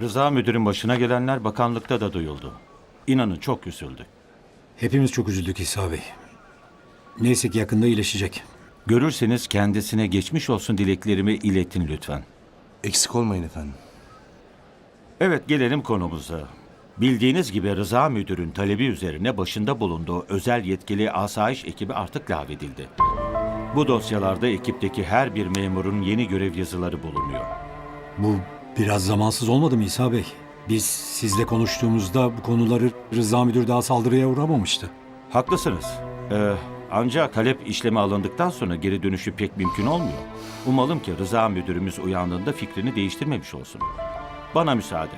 Rıza müdürün başına gelenler bakanlıkta da duyuldu. İnanın çok üzüldük. Hepimiz çok üzüldük İsa Bey. Neyse ki yakında iyileşecek. Görürseniz kendisine geçmiş olsun dileklerimi iletin lütfen. Eksik olmayın efendim. Evet gelelim konumuza. Bildiğiniz gibi Rıza Müdür'ün talebi üzerine başında bulunduğu özel yetkili asayiş ekibi artık lağvedildi. Bu dosyalarda ekipteki her bir memurun yeni görev yazıları bulunuyor. Bu biraz zamansız olmadı mı İsa Bey? Biz sizle konuştuğumuzda bu konuları Rıza Müdür daha saldırıya uğramamıştı. Haklısınız. Ee, ancak talep işleme alındıktan sonra geri dönüşü pek mümkün olmuyor. Umalım ki Rıza Müdürümüz uyandığında fikrini değiştirmemiş olsun. Bana müsaade.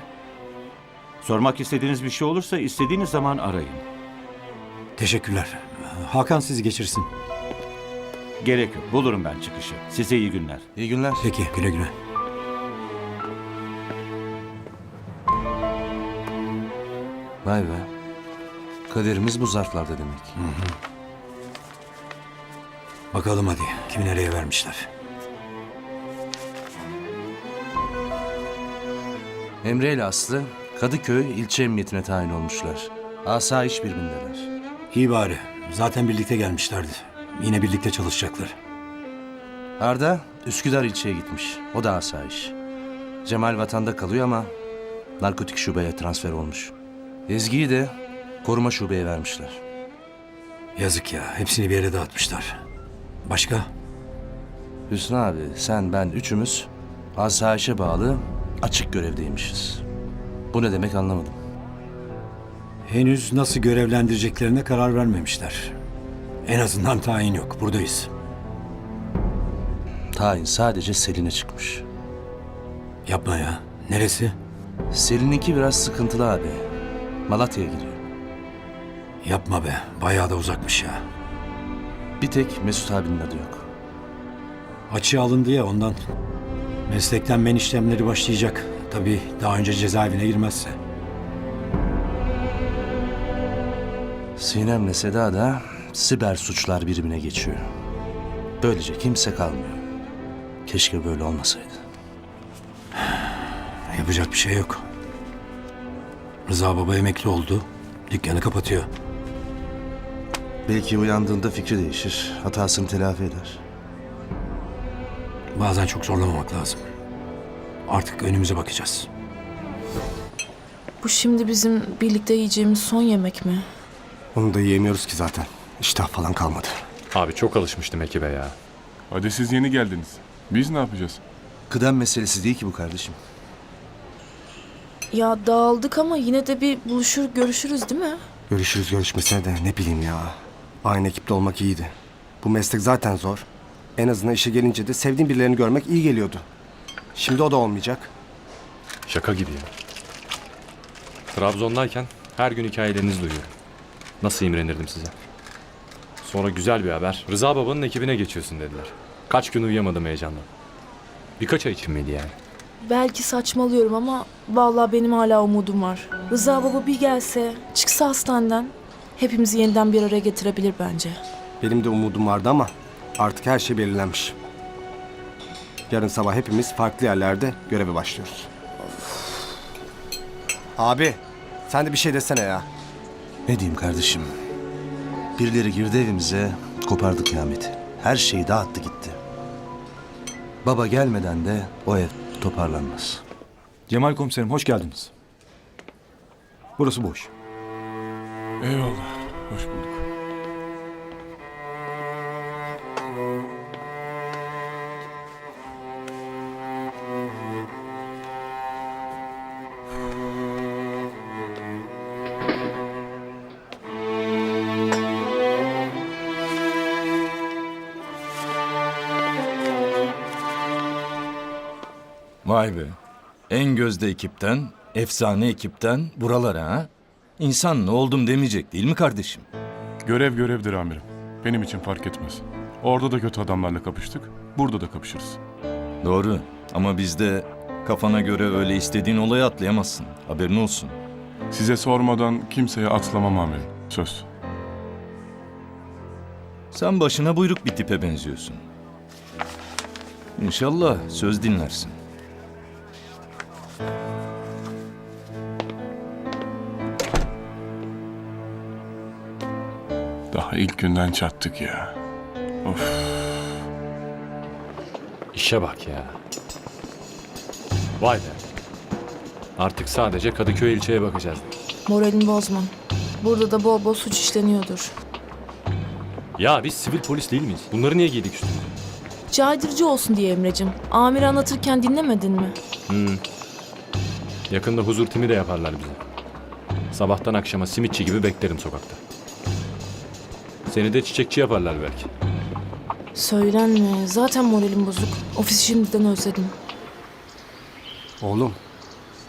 Sormak istediğiniz bir şey olursa istediğiniz zaman arayın. Teşekkürler. Hakan sizi geçirsin. Gerek yok. Bulurum ben çıkışı. Size iyi günler. İyi günler. Peki güle güle. Vay be. Kaderimiz bu zarflarda demek. Bakalım hadi kimi nereye vermişler. Emre ile Aslı Kadıköy ilçe emniyetine tayin olmuşlar. Asayiş birbirindeler. İyi bari. Zaten birlikte gelmişlerdi. Yine birlikte çalışacaklar. Arda Üsküdar ilçeye gitmiş. O da asayiş. Cemal vatanda kalıyor ama narkotik şubeye transfer olmuş. Ezgi'yi de koruma şubeye vermişler. Yazık ya. Hepsini bir yere dağıtmışlar. Başka? Hüsnü abi, sen, ben üçümüz asayişe bağlı açık görevdeymişiz. Bu ne demek anlamadım. Henüz nasıl görevlendireceklerine karar vermemişler. En azından tayin yok. Buradayız. Tayin sadece Selin'e çıkmış. Yapma ya. Neresi? Selin'inki biraz sıkıntılı abi. Malatya'ya gidiyor. Yapma be. Bayağı da uzakmış ya. Bir tek Mesut abinin adı yok. Açığa alındı ya ondan. Meslekten men işlemleri başlayacak. Tabii daha önce cezaevine girmezse. Sinem'le Seda da siber suçlar birimine geçiyor. Böylece kimse kalmıyor. Keşke böyle olmasaydı. Yapacak bir şey yok. Rıza baba emekli oldu. Dükkanı kapatıyor. Belki uyandığında fikri değişir, hatasını telafi eder. Bazen çok zorlamamak lazım. Artık önümüze bakacağız. Bu şimdi bizim birlikte yiyeceğimiz son yemek mi? Onu da yiyemiyoruz ki zaten. İştah falan kalmadı. Abi çok alışmıştım ekibe ya. Hadi siz yeni geldiniz. Biz ne yapacağız? Kıdem meselesi değil ki bu kardeşim. Ya dağıldık ama yine de bir buluşur görüşürüz değil mi? Görüşürüz görüşmesine de ne bileyim ya. Aynı ekipte olmak iyiydi. Bu meslek zaten zor. En azından işe gelince de sevdiğim birilerini görmek iyi geliyordu. Şimdi o da olmayacak. Şaka gibi ya. Trabzon'dayken her gün hikayelerinizi duyuyorum. Nasıl imrenirdim size. Sonra güzel bir haber. Rıza babanın ekibine geçiyorsun dediler. Kaç gün uyuyamadım heyecandan. Birkaç ay için miydi yani? Belki saçmalıyorum ama vallahi benim hala umudum var. Rıza baba bir gelse, çıksa hastaneden hepimizi yeniden bir araya getirebilir bence. Benim de umudum vardı ama artık her şey belirlenmiş. Yarın sabah hepimiz farklı yerlerde göreve başlıyoruz. Abi sen de bir şey desene ya. Ne diyeyim kardeşim? Birileri girdi evimize, kopardı kıyameti. Her şeyi dağıttı gitti. Baba gelmeden de o ev toparlanmaz. Cemal komiserim hoş geldiniz. Burası boş. Eyvallah. Hoş bulduk. Vay be. En gözde ekipten, efsane ekipten buralara ha? İnsan ne oldum demeyecek değil mi kardeşim? Görev görevdir amirim. Benim için fark etmez. Orada da kötü adamlarla kapıştık. Burada da kapışırız. Doğru ama bizde kafana göre öyle istediğin olayı atlayamazsın. Haberin olsun. Size sormadan kimseye atlamam amirim. Söz. Sen başına buyruk bir tipe benziyorsun. İnşallah söz dinlersin. Daha ilk günden çattık ya. Of. İşe bak ya. Vay be. Artık sadece Kadıköy ilçeye bakacağız. Moralini bozma. Burada da bol bol suç işleniyordur. Ya biz sivil polis değil miyiz? Bunları niye giydik üstümüze? Caydırıcı olsun diye Emre'cim. Amir anlatırken dinlemedin mi? Hmm, Yakında huzur timi de yaparlar bize. Sabahtan akşama simitçi gibi beklerim sokakta. Seni de çiçekçi yaparlar belki. Söylenme. Zaten moralim bozuk. Ofisi şimdiden özledim. Oğlum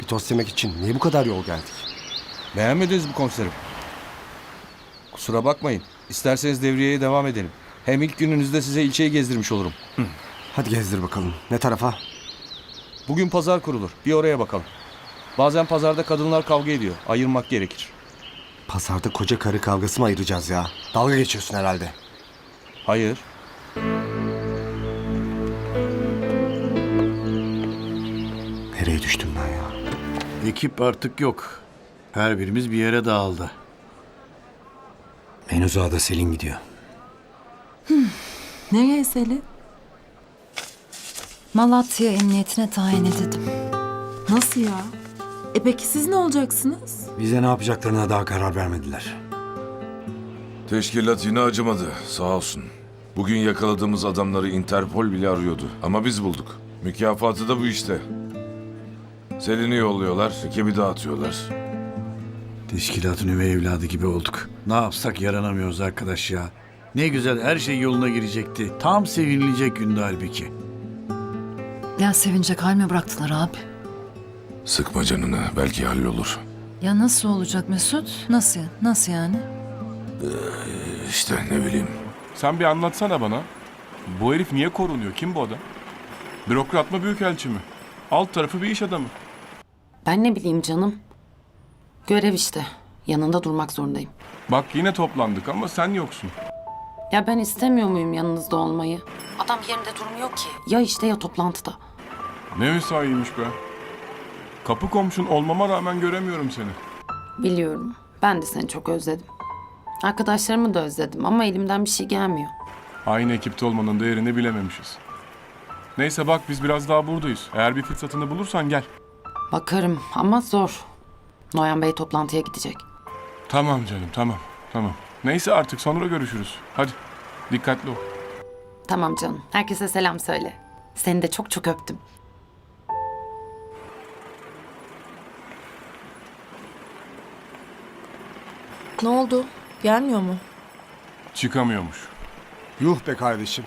bir tost yemek için niye bu kadar yol geldik? Beğenmediniz mi komiserim? Kusura bakmayın. İsterseniz devriyeye devam edelim. Hem ilk gününüzde size ilçeyi gezdirmiş olurum. Hadi gezdir bakalım. Ne tarafa? Bugün pazar kurulur. Bir oraya bakalım. Bazen pazarda kadınlar kavga ediyor. Ayırmak gerekir. Pazarda koca karı kavgası mı ayıracağız ya? Dalga geçiyorsun herhalde. Hayır. Nereye düştüm ben ya? Ekip artık yok. Her birimiz bir yere dağıldı. En uzağa da Selin gidiyor. Nereye Selin? Malatya Emniyetine tayin edildim. Nasıl ya? E peki siz ne olacaksınız? Bize ne yapacaklarına daha karar vermediler. Teşkilat yine acımadı sağ olsun. Bugün yakaladığımız adamları Interpol bile arıyordu. Ama biz bulduk. Mükafatı da bu işte. Selin'i yolluyorlar, ekibi dağıtıyorlar. Teşkilatın üvey evladı gibi olduk. Ne yapsak yaranamıyoruz arkadaş ya. Ne güzel her şey yoluna girecekti. Tam sevinilecek gündü halbuki. Ya sevinecek hal mi bıraktılar abi? Sıkma canını, belki hallolur. Ya nasıl olacak Mesut? Nasıl? Nasıl yani? İşte ne bileyim. Sen bir anlatsana bana. Bu herif niye korunuyor? Kim bu adam? Bürokrat mı büyükelçi mi? Alt tarafı bir iş adamı. Ben ne bileyim canım. Görev işte. Yanında durmak zorundayım. Bak yine toplandık ama sen yoksun. Ya ben istemiyor muyum yanınızda olmayı? Adam yerinde durmuyor ki. Ya işte ya toplantıda. Ne mesaiymiş be. Kapı komşun olmama rağmen göremiyorum seni. Biliyorum. Ben de seni çok özledim. Arkadaşlarımı da özledim ama elimden bir şey gelmiyor. Aynı ekipte olmanın değerini bilememişiz. Neyse bak biz biraz daha buradayız. Eğer bir fırsatını bulursan gel. Bakarım ama zor. Noyan Bey toplantıya gidecek. Tamam canım tamam tamam. Neyse artık sonra görüşürüz. Hadi dikkatli ol. Tamam canım. Herkese selam söyle. Seni de çok çok öptüm. Ne oldu? Gelmiyor mu? Çıkamıyormuş. Yuh be kardeşim.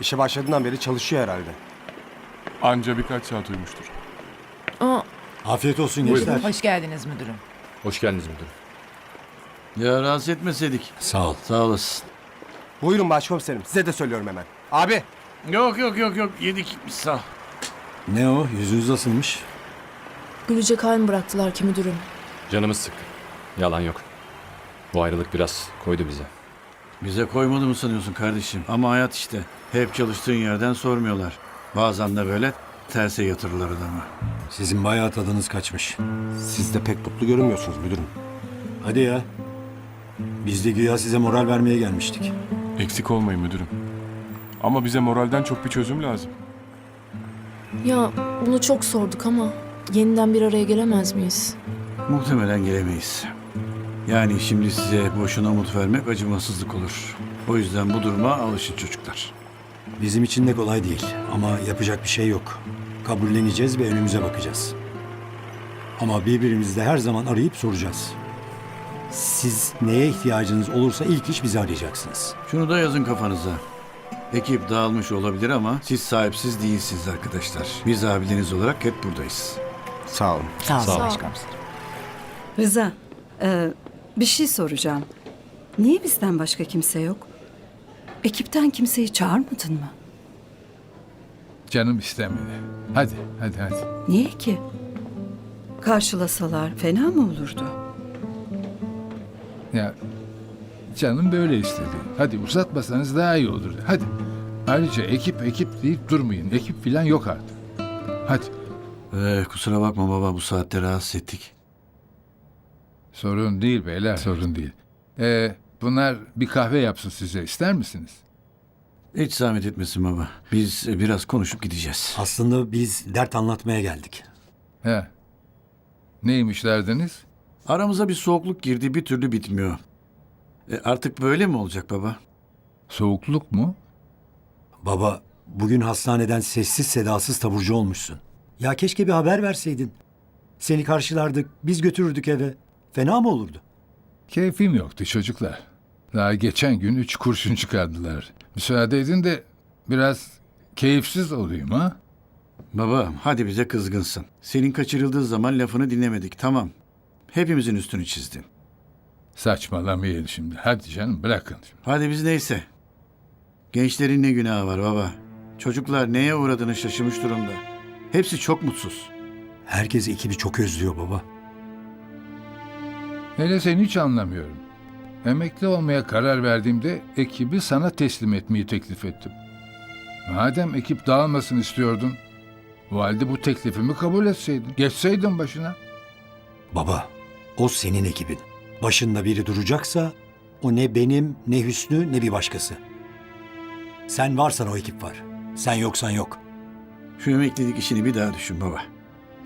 İşe başladığından beri çalışıyor herhalde. Anca birkaç saat uyumuştur. Aa, Afiyet olsun gençler. Hoş geldiniz müdürüm. Hoş geldiniz müdürüm. Ya rahatsız etmeseydik. Sağ ol. Sağ olasın. Buyurun başkomiserim. Size de söylüyorum hemen. Abi Yok yok yok yok yedik biz sağ ol. Ne o? Yüzünüz asılmış. gülecek hal mi bıraktılar ki müdürüm? Canımız sıkkın. Yalan yok. Bu ayrılık biraz koydu bize. Bize koymadı mı sanıyorsun kardeşim? Ama hayat işte. Hep çalıştığın yerden sormuyorlar. Bazen de böyle terse yatırırlar adamı. Sizin bayağı tadınız kaçmış. siz de pek mutlu görünmüyorsunuz müdürüm. Hadi ya. Biz de güya size moral vermeye gelmiştik. Eksik olmayın müdürüm. Ama bize moralden çok bir çözüm lazım. Ya bunu çok sorduk ama yeniden bir araya gelemez miyiz? Muhtemelen gelemeyiz. Yani şimdi size boşuna umut vermek acımasızlık olur. O yüzden bu duruma alışın çocuklar. Bizim için de kolay değil ama yapacak bir şey yok. Kabulleneceğiz ve önümüze bakacağız. Ama birbirimizi de her zaman arayıp soracağız. Siz neye ihtiyacınız olursa ilk iş bizi arayacaksınız. Şunu da yazın kafanıza. Ekip dağılmış olabilir ama siz sahipsiz değilsiniz arkadaşlar. Biz abileriniz olarak hep buradayız. Sağ olun. Sağ Sağ ol. Rıza, e, bir şey soracağım. Niye bizden başka kimse yok? Ekipten kimseyi çağırmadın mı? Canım istemedi. Hadi, hadi, hadi. Niye ki? Karşılasalar fena mı olurdu? Ya canım böyle istedi. Hadi uzatmasanız daha iyi olur. Hadi. Ayrıca ekip ekip deyip durmayın. Ekip falan yok artık. Hadi. Ee, kusura bakma baba bu saatte rahatsız ettik. Sorun değil beyler. Sorun değil. Ee, Pınar bir kahve yapsın size ister misiniz? Hiç zahmet etmesin baba. Biz e, biraz konuşup gideceğiz. Aslında biz dert anlatmaya geldik. He. Neymiş derdiniz? Aramıza bir soğukluk girdi bir türlü bitmiyor. E, artık böyle mi olacak baba? Soğukluk mu? Baba, bugün hastaneden sessiz sedasız taburcu olmuşsun. Ya keşke bir haber verseydin. Seni karşılardık, biz götürürdük eve. Fena mı olurdu? Keyfim yoktu çocuklar. Daha geçen gün üç kurşun çıkardılar. Müsaade edin de biraz keyifsiz olayım ha? Baba hadi bize kızgınsın. Senin kaçırıldığı zaman lafını dinlemedik tamam. Hepimizin üstünü çizdin. Saçmalamayın şimdi. Hadi canım bırakın. Hadi biz neyse. Gençlerin ne günahı var baba. Çocuklar neye uğradığını şaşırmış durumda. Hepsi çok mutsuz. Herkes ekibi çok özlüyor baba. Hele seni hiç anlamıyorum. Emekli olmaya karar verdiğimde ekibi sana teslim etmeyi teklif ettim. Madem ekip dağılmasın istiyordun, o halde bu teklifimi kabul etseydin, geçseydin başına. Baba, o senin ekibin. Başında biri duracaksa o ne benim, ne Hüsnü, ne bir başkası. Sen varsan o ekip var. Sen yoksan yok. Şu emeklilik işini bir daha düşün baba.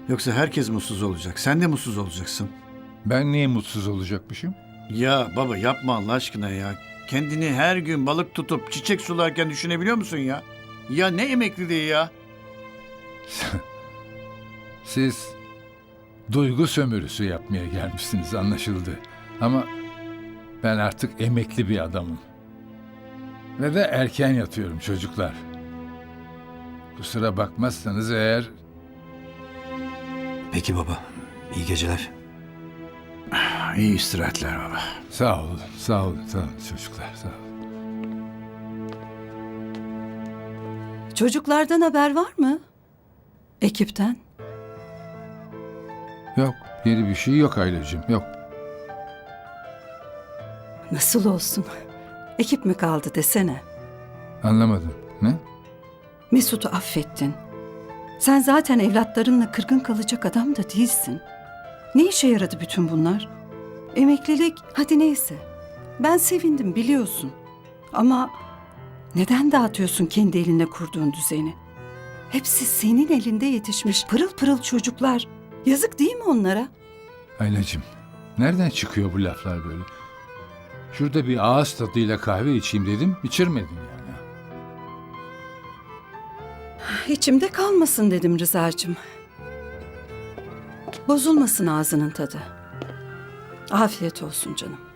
Yoksa herkes mutsuz olacak. Sen de mutsuz olacaksın. Ben niye mutsuz olacakmışım? Ya baba yapma Allah aşkına ya. Kendini her gün balık tutup çiçek sularken düşünebiliyor musun ya? Ya ne emekliliği ya? Siz duygu sömürüsü yapmaya gelmişsiniz anlaşıldı. Ama ben artık emekli bir adamım. Ve de erken yatıyorum çocuklar. Kusura bakmazsanız eğer Peki baba, iyi geceler. İyi istirahatler baba. sağ olun, sağ olun, sağ olun çocuklar, sağ olun. Çocuklardan haber var mı? Ekipten? Yok, yeni bir şey yok Aylacığım, yok. Nasıl olsun? Ekip mi kaldı desene. Anlamadım. Ne? Mesut'u affettin. Sen zaten evlatlarınla kırgın kalacak adam da değilsin. Ne işe yaradı bütün bunlar? Emeklilik hadi neyse. Ben sevindim biliyorsun. Ama neden dağıtıyorsun kendi eline kurduğun düzeni? Hepsi senin elinde yetişmiş pırıl pırıl çocuklar. Yazık değil mi onlara? Aylacığım, nereden çıkıyor bu laflar böyle? Şurada bir ağız tadıyla kahve içeyim dedim, içirmedin yani. İçimde kalmasın dedim Rıza'cığım. Bozulmasın ağzının tadı. Afiyet olsun canım.